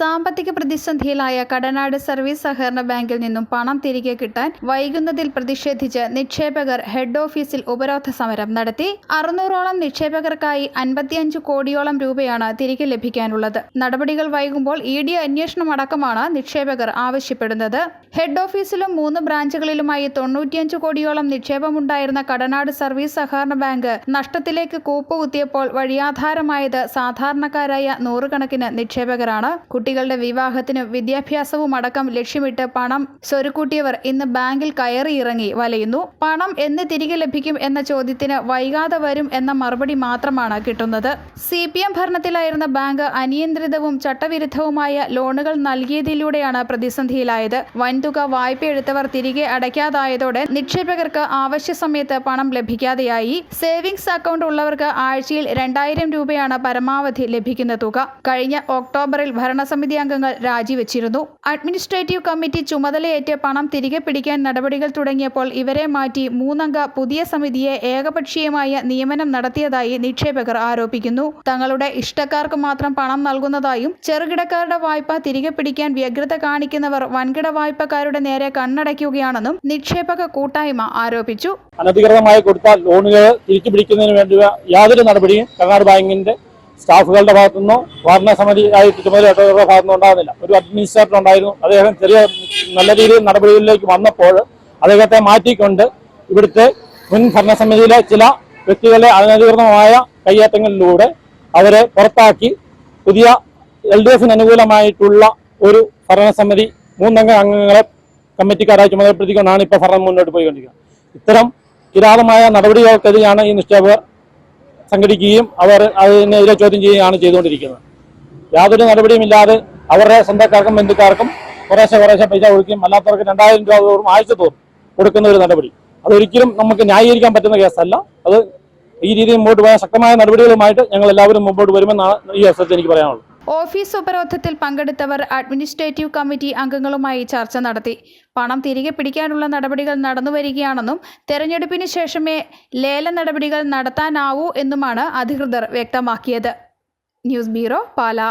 സാമ്പത്തിക പ്രതിസന്ധിയിലായ കടനാട് സർവീസ് സഹകരണ ബാങ്കിൽ നിന്നും പണം തിരികെ കിട്ടാൻ വൈകുന്നതിൽ പ്രതിഷേധിച്ച് നിക്ഷേപകർ ഹെഡ് ഓഫീസിൽ ഉപരോധ സമരം നടത്തി. അറുന്നൂറോളം നിക്ഷേപകർക്കായി അൻപത്തിയഞ്ച് കോടിയോളം രൂപയാണ് തിരികെ ലഭിക്കാനുള്ളത്. നടപടികൾ വൈകുമ്പോൾ ഇ ഡി അന്വേഷണം അടക്കമാണ് നിക്ഷേപകർ ആവശ്യപ്പെടുന്നത്. ഹെഡ് ഓഫീസിലും മൂന്ന് ബ്രാഞ്ചുകളിലുമായി തൊണ്ണൂറ്റിയഞ്ച് കോടിയോളം നിക്ഷേപമുണ്ടായിരുന്ന കടനാട് സർവീസ് സഹകരണ ബാങ്ക് നഷ്ടത്തിലേക്ക് കൂപ്പുകുത്തിയപ്പോൾ വഴിയാധാരമായത് സാധാരണക്കാരായ നൂറുകണക്കിന് നിക്ഷേപകരാണ്. കുട്ടികളുടെ വിവാഹത്തിനും വിദ്യാഭ്യാസവും അടക്കം ലക്ഷ്യമിട്ട് പണം സ്വരുക്കൂട്ടിയവർ ഇന്ന് ബാങ്കിൽ കയറിയിറങ്ങി വലയുന്നു. പണം എന്ന് തിരികെ ലഭിക്കും എന്ന ചോദ്യത്തിന് വൈകാതെ വരും എന്ന മറുപടി മാത്രമാണ് കിട്ടുന്നത്. സി പി എം ഭരണത്തിലായിരുന്ന ബാങ്ക് അനിയന്ത്രിതവും ചട്ടവിരുദ്ധവുമായ ലോണുകൾ നൽകിയതിലൂടെയാണ് പ്രതിസന്ധിയിലായത്. വൻതുക വായ്പയെടുത്തവർ തിരികെ അടയ്ക്കാതായതോടെ നിക്ഷേപകർക്ക് ആവശ്യ സമയത്ത് പണം ലഭിക്കാതെയായി. സേവിങ്സ് അക്കൗണ്ട് ഉള്ളവർക്ക് ആഴ്ചയിൽ രണ്ടായിരം രൂപയാണ് പരമാവധി ലഭിക്കുന്ന തുക. കഴിഞ്ഞ ഒക്ടോബറിൽ ഭരണസമിതി അംഗങ്ങൾ രാജിവെച്ചിരുന്നു. അഡ്മിനിസ്ട്രേറ്റീവ് കമ്മിറ്റി ചുമതലയേറ്റ് പണം തിരികെ പിടിക്കാൻ നടപടികൾ തുടങ്ങിയപ്പോൾ ഇവരെ മാറ്റി മൂന്നംഗ പുതിയ സമിതിയെ ഏകപക്ഷീയമായ നിയമനം നടത്തിയതായി നിക്ഷേപകർ ആരോപിക്കുന്നു. തങ്ങളുടെ ഇഷ്ടക്കാർക്ക് മാത്രം പണം നൽകുന്നതായും ചെറുകിടക്കാരുടെ വായ്പ തിരികെ പിടിക്കാൻ വ്യഗ്രത കാണിക്കുന്നവർ വൻകിട വായ്പക്കാരുടെ നേരെ കണ്ണടയ്ക്കുകയാണെന്നും നിക്ഷേപക കൂട്ടായ്മ ആരോപിച്ചു. അനധികൃതമായി കൊടുത്ത ലോണുകൾ തിരിച്ചു പിടിക്കുന്നതിന് വേണ്ടി യാതൊരു നടപടിയും കർണാടക ബാങ്കിന്റെ സ്റ്റാഫുകളുടെ ഭാഗത്തുനിന്നോ ഭരണസമിതി ആയിട്ട് ചുമതലയുടെ ഭാഗത്തുനിന്നോ ഉണ്ടാകുന്നില്ല. ഒരു അഡ്മിനിസ്ട്രേറ്റർ ഉണ്ടായിരുന്നു. അദ്ദേഹം ചെറിയ നല്ല രീതിയിൽ നടപടികളിലേക്ക് വന്നപ്പോൾ അദ്ദേഹത്തെ മാറ്റിക്കൊണ്ട് ഇവിടുത്തെ മുൻ ഭരണസമിതിയിലെ ചില വ്യക്തികളെ അനധികൃതമായ കയ്യേറ്റങ്ങളിലൂടെ അവരെ പുറത്താക്കി പുതിയ എൽ ഡി എഫിന് അനുകൂലമായിട്ടുള്ള ഒരു ഭരണസമിതി മൂന്നംഗ അംഗങ്ങളെ കമ്മിറ്റിക്കാരായി ചുമതലപ്പെടുത്തിക്കൊണ്ടാണ് ഇപ്പോൾ ഭരണം മുന്നോട്ട് പോയിക്കൊണ്ടിരിക്കുന്നത്. ഇത്തരം കിരാതമായ നടപടികൾക്കെതിരെയാണ് ഈ നിക്ഷേപകർ സംഘടിക്കുകയും അവർ അതിനെതിരെ ചോദ്യം ചെയ്യുകയാണ് ചെയ്തുകൊണ്ടിരിക്കുന്നത്. യാതൊരു നടപടിയുമില്ലാതെ അവരുടെ സ്വന്തക്കാർക്കും ബന്ധുക്കാർക്കും കുറേശ്ശെ കുറേശ്ശെ പൈസ കൊടുക്കുകയും അല്ലാത്തവർക്ക് രണ്ടായിരം രൂപ തോറും ആഴ്ച തോറും കൊടുക്കുന്ന ഒരു നടപടി. അതൊരിക്കലും നമുക്ക് ന്യായീകരിക്കാൻ പറ്റുന്ന കേസല്ല. അത് ഈ രീതിയിൽ മുമ്പോട്ട് പോയ ശക്തമായ നടപടികളുമായിട്ട് ഞങ്ങൾ എല്ലാവരും മുമ്പോട്ട് വരുമെന്നാണ് ഈ അവസരത്തിൽ എനിക്ക് പറയാനുള്ളത്. ഓഫീസ് ഉപരോധത്തിൽ പങ്കെടുത്തവർ അഡ്മിനിസ്ട്രേറ്റീവ് കമ്മിറ്റി അംഗങ്ങളുമായി ചർച്ച നടത്തി. പണം തിരികെ പിടിക്കാനുള്ള നടപടികൾ നടന്നുവരികയാണെന്നും തെരഞ്ഞെടുപ്പിന് ശേഷമേ ലേല നടപടികൾ നടത്താനാവൂ എന്നുമാണ് അധികൃതർ വ്യക്തമാക്കിയത്. News bureau Pala.